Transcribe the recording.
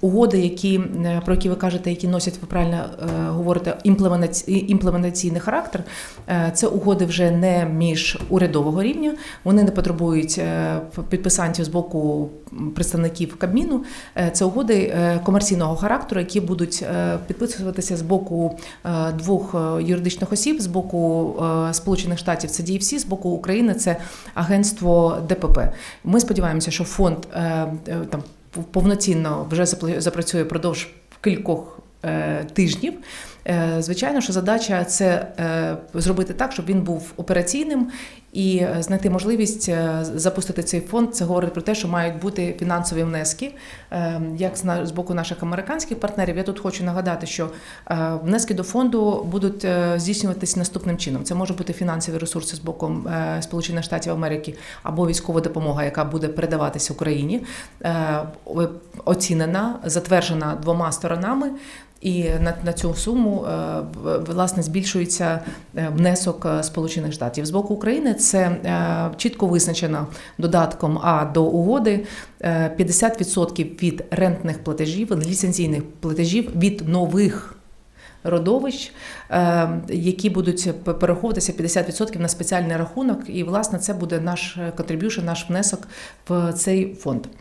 Угоди, які е, про які ви кажете, які носять ви правильно е, говорите імплементаці- імплементаційний характер, е, це угоди вже не між урядового рівня. Вони не потребують підписантів з боку представників Кабміну. Це угоди комерційного характеру, які будуть підписуватися з боку двох юридичних осіб, з боку Сполучених Штатів це DFC, з боку України це агентство ДПП. Ми сподіваємося, що фонд там повноцінно вже запрацює продовж кількох тижнів. Е, Звичайно, що задача це е, зробити так, щоб він був операційним і е, знайти можливість е, запустити цей фонд. Це говорить про те, що мають бути фінансові внески, е, як з боку наших американських партнерів. Я тут хочу нагадати, що е, внески до фонду будуть е, здійснюватись наступним чином. Це може бути фінансові ресурси з боку е, Сполучених Штатів Америки або військова допомога, яка буде передаватися Україні, е, оцінена, затверджена двома сторонами. І на, на цю суму е, власне збільшується е, внесок е, Сполучених Штатів. З боку України це чітко визначено додатком А до угоди е, 50% від рентних платежів, ліцензійних платежів від нових. Родовищ, які будуть перераховуватися 50% на спеціальний рахунок, і власне це буде наш контриб'юшн, наш внесок в цей фонд.